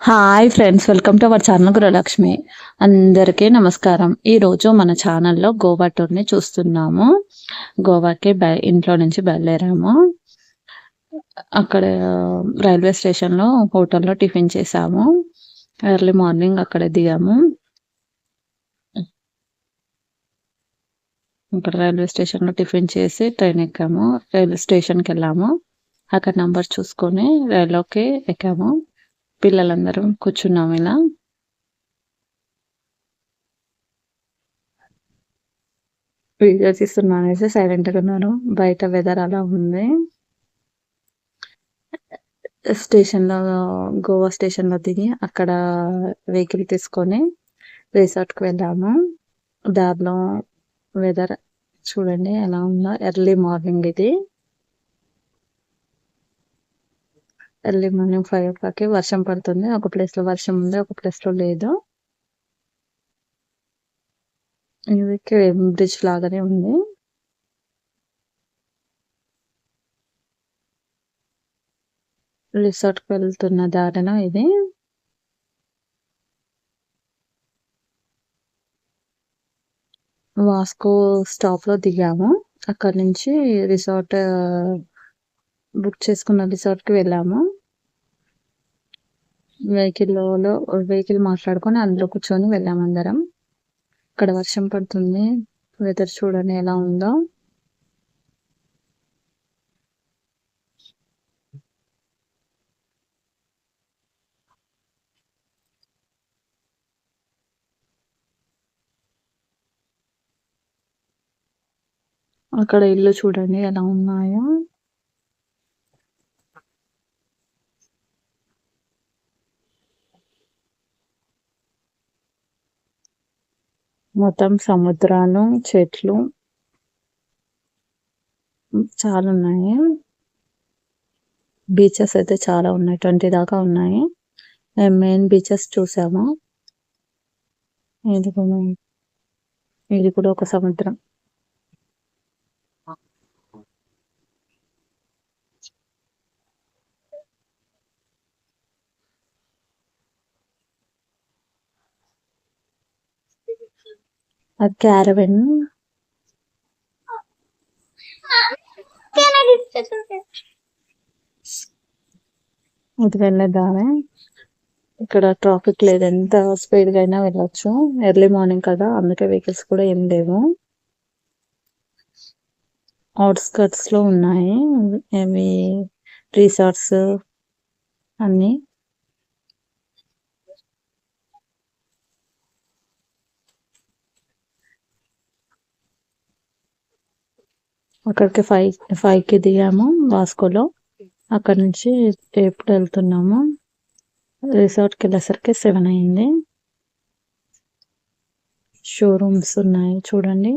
Hi friends welcome to our channel Gruhalakshmi అందరికీ నమస్కారం ఈరోజు మన ఛానల్లో గోవా టూర్ని చూస్తున్నాము. గోవాకి ఇంట్లో నుంచి బయలుదేరాము. అక్కడ రైల్వే స్టేషన్లో హోటల్లో టిఫిన్ చేసాము. ఎర్లీ మార్నింగ్ అక్కడ దిగాము. ఇక్కడ రైల్వే స్టేషన్లో టిఫిన్ చేసి ట్రైన్ ఎక్కాము. రైల్వే స్టేషన్కి వెళ్ళాము. అక్కడ నంబర్ చూసుకొని రైల్లోకి ఎక్కాము. పిల్లలందరం కూర్చున్నాం ఇలా. వీడియో తీస్తున్నా అనేసి సైలెంట్గా ఉన్నారు. బయట వెదర్ అలా ఉంది. స్టేషన్లో గోవా స్టేషన్లో దిగి అక్కడ వెహికల్ తీసుకొని రిసార్ట్కి వెళ్ళాము దారిలో వెదర్ చూడండి ఎలా ఉందో. ఎర్లీ మార్నింగ్ ఇది. ఎర్లీ మార్నింగ్ ఫైవ్ ఓ క్లాక్కి వర్షం పడుతుంది. ఒక ప్లేస్లో వర్షం ఉంది ఒక ప్లేస్లో లేదు. ఇది బ్రిడ్జ్ లాగానే ఉంది. రిసార్ట్కి వెళ్తున్న దారిన ఇది. వాస్కో స్టాప్లో దిగాము. అక్కడ నుంచి రిసార్ట్ బుక్ చేసుకున్న రిసార్ట్కి వెళ్ళాము. వెహికల్లో వెహికల్ మాట్లాడుకొని అందులో కూర్చొని వెళ్ళాము అందరం. ఇక్కడ వర్షం పడుతుంది. వెదర్ చూడండి ఎలా ఉందో. అక్కడ ఇల్లు చూడండి ఎలా ఉన్నాయో. మొత్తం సముద్రాలు చెట్లు చాలా ఉన్నాయి బీచెస్ అయితే చాలా ఉన్నాయి. ట్వంటీ దాకా ఉన్నాయి. మెయిన్ బీచెస్ చూసాము. ఇది కూడా ఇది కూడా ఒక సముద్రం. ఆ క్యారవెన్. ఇది వెళ్ళేదామే ఇక్కడ ట్రాఫిక్ లేదు. ఎంత స్పీడ్గా అయినా వెళ్ళొచ్చు. ఎర్లీ మార్నింగ్ కదా అందుకే వెహికల్స్ కూడా ఏం లేవు. అవుట్స్కట్స్లో ఉన్నాయి. ఏమి రిసార్ట్స్ అన్నీ. అక్కడికి ఫైవ్ ఫైవ్కి దిగాము వాస్కోలో. అక్కడ నుంచి ఎప్పుడు వెళ్తున్నాము. రిసార్ట్కి వెళ్ళేసరికి సెవెన్ అయింది. షోరూమ్స్ ఉన్నాయి చూడండి.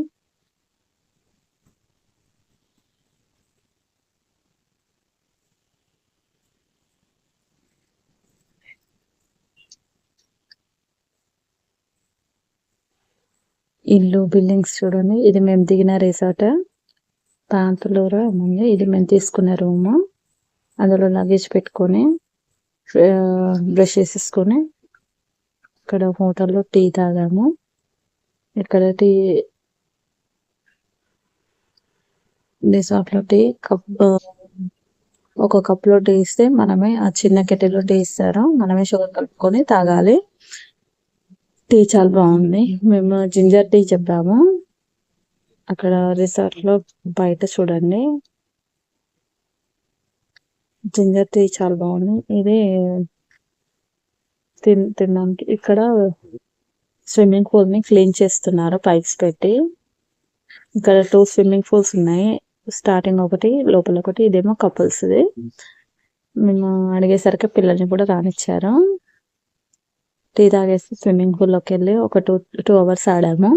ఇల్లు బిల్డింగ్స్ చూడండి. ఇది మేము దిగిన రిసార్ట్. పాంతులూరు ఉంది ఇది మేము తీసుకున్న రూము. అందులో లగేజ్ పెట్టుకొని బ్రష్ చేసేసుకొని ఇక్కడ హోటల్లో టీ తాగాము. ఇక్కడ టీ రిసార్ట్లో టీ కప్ ఒక కప్లో టీ ఇస్తే మనమే ఆ చిన్న కెటిల్లో టీ ఇస్తారు. మనమే షుగర్ కలుపుకొని తాగాలి. టీ చాలా బాగుంది. మేము జింజర్ టీ చెప్పాము. అక్కడ రిసార్ట్లో బయట చూడండి. జింజర్ టీ చాలా బాగుంది. ఇది తిన్ తినడానికి ఇక్కడ స్విమ్మింగ్ పూల్ని క్లీన్ చేస్తున్నారు పైప్స్ పెట్టి. ఇక్కడ టూ స్విమ్మింగ్ పూల్స్ ఉన్నాయి. స్టార్టింగ్ ఒకటి లోపల ఒకటి ఇదేమో కపుల్స్ ఇది. మేము అడిగేసరికి పిల్లల్ని కూడా రానిచ్చారు. టీ తాగేసి స్విమ్మింగ్ పూల్లోకి వెళ్ళి ఒక టూ టూ అవర్స్ ఆడాము.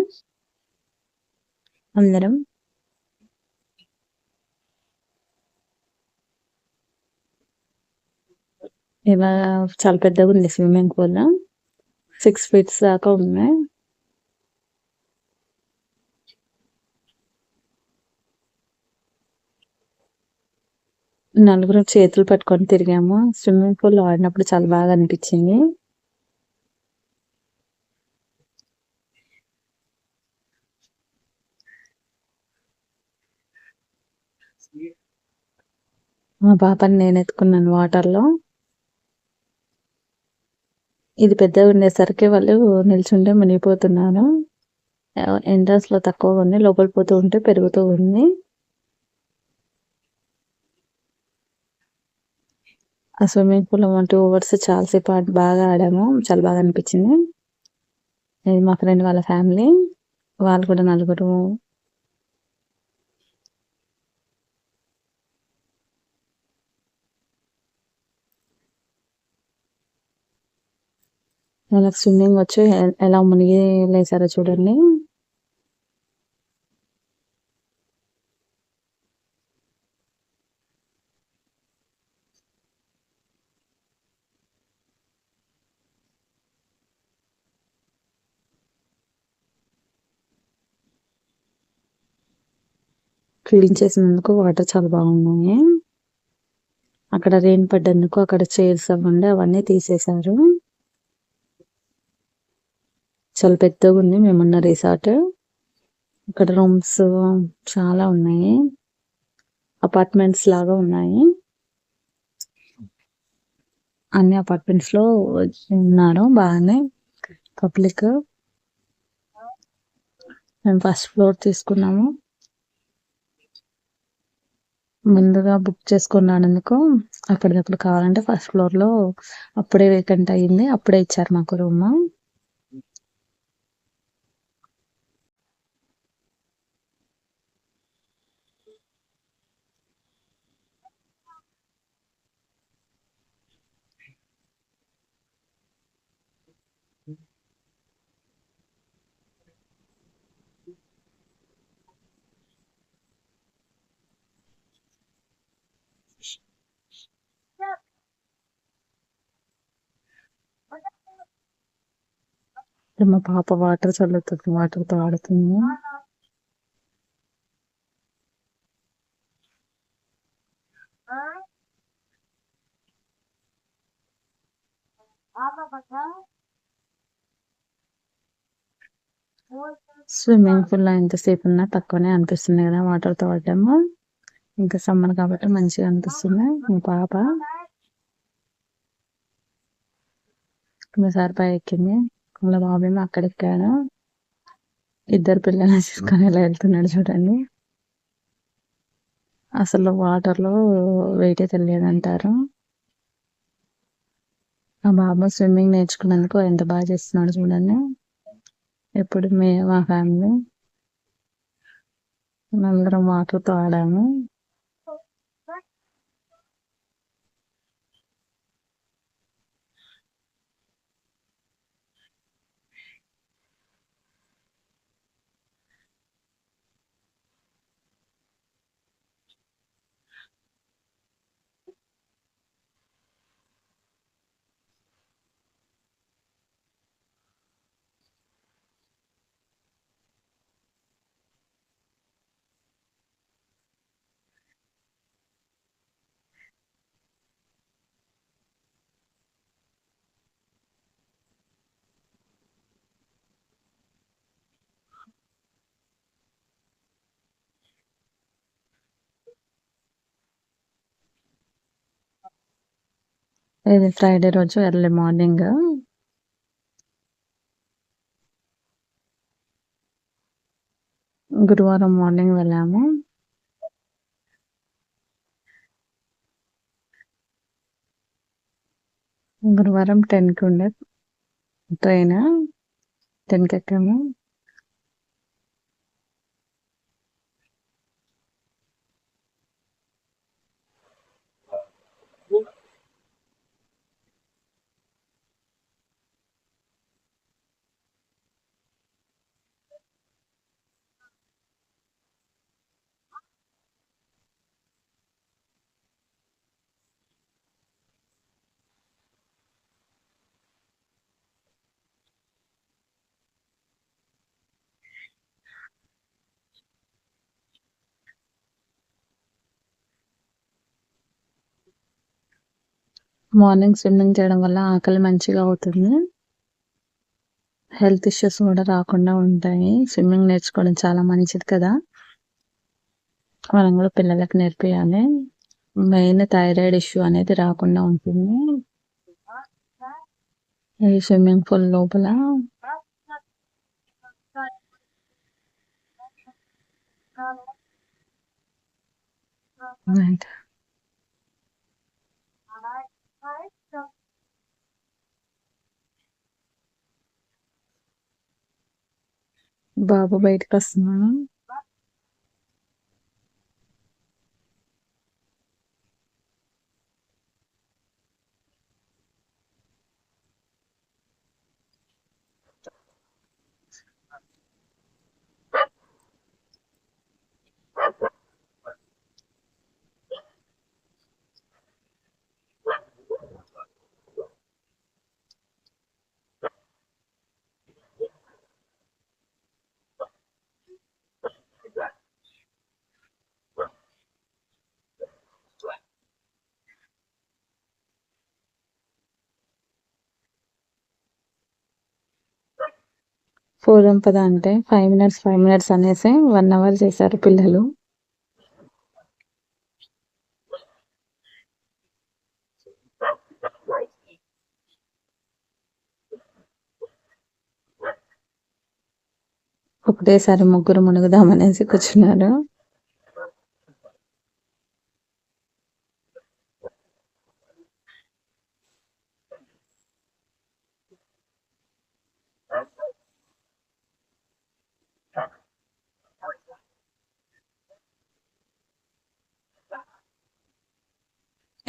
అందరం. ఇలా చాలా పెద్దగా ఉంది స్విమ్మింగ్ పూల్. సిక్స్ ఫీట్స్ దాకా ఉన్నాయి. నలుగురు చేతులు పట్టుకొని తిరిగాము. స్విమ్మింగ్ పూల్లో ఆడినప్పుడు చాలా బాగా అనిపించింది. మా పాపని నేను ఎత్తుకున్నాను వాటర్లో. ఇది పెద్దగా ఉండేసరికి వాళ్ళు నిల్చుంటే మునిగిపోతున్నారు ఎంట్రన్స్లో తక్కువగా ఉంది లోపల పోతూ ఉంటే పెరుగుతూ ఉంది. ఆ swimming pool one two hours చాలాసేపు బాగా ఆడాము చాలా బాగా అనిపించింది. ఇది మా ఫ్రెండ్ వాళ్ళ ఫ్యామిలీ వాళ్ళు కూడా నలుగురు నాకు స్విమ్మింగ్ వచ్చి ఎలా మునిగి లేసారో చూడండి. క్లీన్ చేసినందుకు వాటర్ చాలా బాగున్నాయి. అక్కడ రెయిన్ పడ్డందుకు అక్కడ చైర్స్ అవ్వండి అవన్నీ తీసేశారు. చాలా పెద్దగా ఉంది. మేమున్న రిసార్ట్. ఇక్కడ రూమ్స్ చాలా ఉన్నాయి. అపార్ట్మెంట్స్ లాగా ఉన్నాయి. అన్ని అపార్ట్మెంట్స్లో ఉన్నారు. బాగానే. పబ్లిక్. మేము ఫస్ట్ ఫ్లోర్ తీసుకున్నాము. ముందుగా బుక్ చేసుకున్నందుకు అప్పటికప్పుడు కావాలంటే ఫస్ట్ ఫ్లోర్లో అప్పుడే వేకెంట్ అయ్యింది. అప్పుడే ఇచ్చారు మాకు రూమ్. మా పాప వాటర్ చల్లుతుంది వాటర్తో ఆడుతుంది. స్విమ్మింగ్ పూల్లో ఎంతసేపు ఉన్నా తక్కువనే అనిపిస్తుంది కదా వాటర్తో ఆడటము ఇంకా సమ్మర్ కాబట్టి మంచిగా అనిపిస్తుంది మా పాప. సార్ పై ఎక్కింది. వాళ్ళ బాబేమో అక్కడెక్కాడు. ఇద్దరు పిల్లల్ని తీసుకొని ఇలా వెళ్తున్నాడు చూడండి. అసలు వాటర్లో అయితే లేదంటారు ఆ బాబు స్విమ్మింగ్ నేర్చుకున్నందుకు ఎంత బాగా చేస్తున్నాడు చూడండి. ఎప్పుడు మే మా ఫ్యామిలీ. అందరం వాటర్తో ఆడాము. ఇది ఫ్రైడే రోజు ఎర్లీ మార్నింగ్. గురువారం మార్నింగ్ వెళ్ళాము. గురువారం టెన్కి ఉండే ట్రైన్. టెన్కి ఎక్కాము. మార్నింగ్ స్విమ్మింగ్ చేయడం వల్ల ఆకలి మంచిగా అవుతుంది. హెల్త్ ఇష్యూస్ కూడా రాకుండా ఉంటాయి. స్విమ్మింగ్ నేర్చుకోవడం చాలా మంచిది కదా. మనం కూడా పిల్లలకు నేర్పియాలి. మెయిన్ థైరాయిడ్ ఇష్యూ అనేది రాకుండా ఉంటుంది. ఈ స్విమ్మింగ్ పూల్ లోపల Right. బాబు బయటకు వస్తున్నాను పూర్వం పద అంటే ఫైవ్ మినిట్స్ ఫైవ్ మినిట్స్ అనేసి వన్ అవర్ చేశారు పిల్లలు. ఒకటేసారి ముగ్గురు మునుగుదామనేసి కూర్చున్నారు.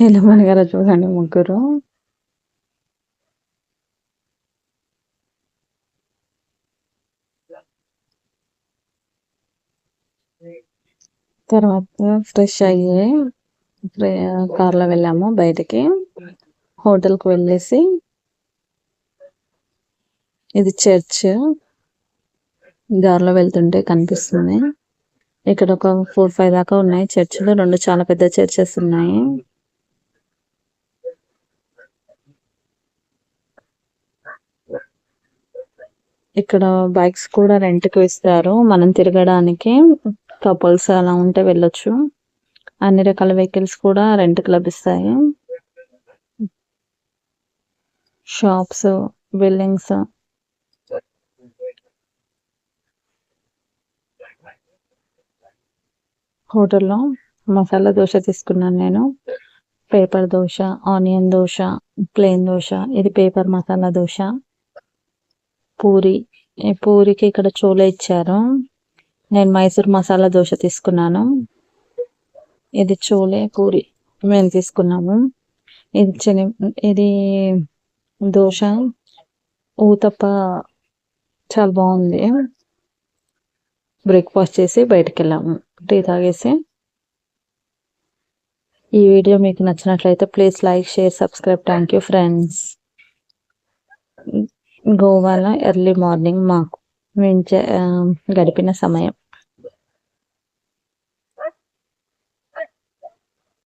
ఎలా మునిగారో చూడండి ముగ్గురు. తర్వాత ఫ్రెష్ అయ్యి కార్లో వెళ్ళాము బయటికి. హోటల్కి వెళ్ళేసి ఇది చర్చ్. దారిలో వెళ్తుంటే కనిపిస్తుంది. ఇక్కడ ఒక ఫోర్ ఫైవ్ దాకా ఉన్నాయి చర్చిలు. రెండు చాలా పెద్ద చర్చెస్ ఉన్నాయి. ఇక్కడ బైక్స్ కూడా రెంట్కి ఇస్తారు మనం తిరగడానికి కపుల్స్ అలా ఉంటే వెళ్ళొచ్చు. అన్ని రకాల వెహికల్స్ కూడా రెంట్కి లభిస్తాయి. Shops buildings. హోటల్లో మసాలా దోశ తీసుకున్నాను నేను. Paper dosa onion dosa plain dosa. ఇది పేపర్ మసాలా దోశ. పూరి పూరికి ఇక్కడ చోలే ఇచ్చారు. నేను మైసూర్ మసాలా దోశ తీసుకున్నాను. ఇది చోలే పూరి. మేము తీసుకున్నాము. ఇది చిన్న ఇది దోశ. ఊతప్ప చాలా బాగుంది. బ్రేక్ఫాస్ట్ చేసి బయటకు వెళ్ళాము. టీ తాగేసి. ఈ వీడియో మీకు నచ్చినట్లయితే please like share subscribe. Thank you friends. గోవాలో ఎర్లీ మార్నింగ్ మాకు మేము గడిపిన సమయం.